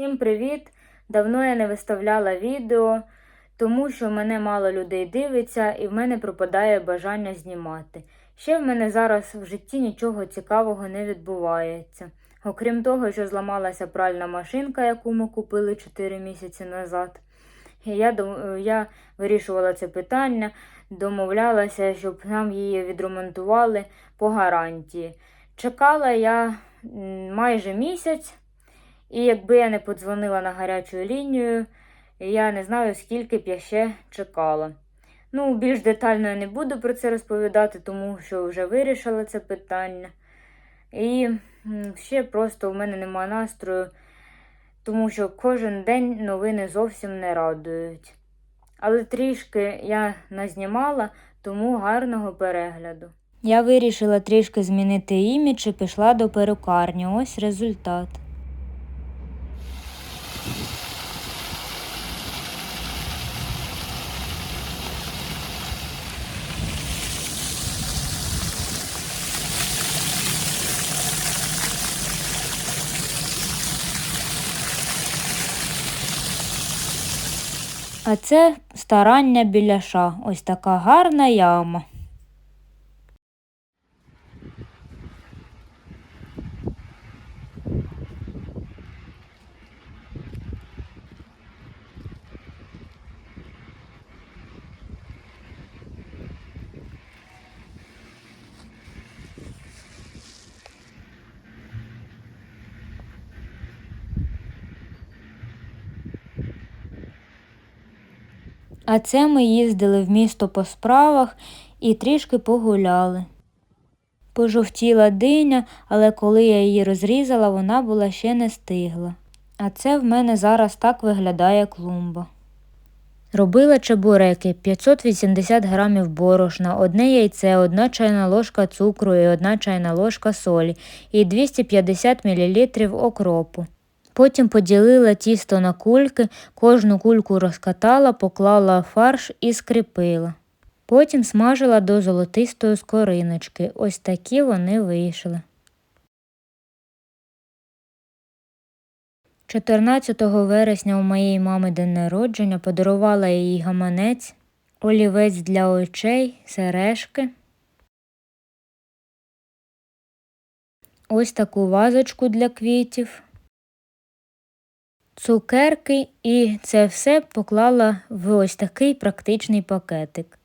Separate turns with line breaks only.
Всім привіт! Давно я не виставляла відео, тому що мене мало людей дивиться і в мене пропадає бажання знімати. Ще в мене зараз в житті нічого цікавого не відбувається. Окрім того, що зламалася пральна машинка, яку ми купили 4 місяці назад. Я, я вирішувала це питання, домовлялася, щоб нам її відремонтували по гарантії. Чекала я майже місяць. І якби я не подзвонила на гарячу лінію, я не знаю, скільки б я ще чекала. Ну, більш детально я не буду про це розповідати, тому що вже вирішила це питання. І ще просто в мене немає настрою, тому що кожен день новини зовсім не радують. Але трішки я назнімала, тому гарного перегляду. Я вирішила трішки змінити імідж і пішла до перукарні. Ось результат. А це старання біляша. Ось така гарна яма. А це ми їздили в місто по справах і трішки погуляли. Пожовтіла диня, але коли я її розрізала, вона була ще не стигла. А це в мене зараз так виглядає клумба. Робила чебуреки 580 грамів борошна, одне яйце, одна чайна ложка цукру і одна чайна ложка солі і 250 мл окропу. Потім поділила тісто на кульки, кожну кульку розкатала, поклала фарш і скріпила. Потім смажила до золотистої скориночки. Ось такі вони вийшли. 14 вересня у моєї мами день народження подарувала їй гаманець, олівець для очей, сережки. Ось таку вазочку для квітів цукерки, і це все поклала в ось такий практичний пакетик.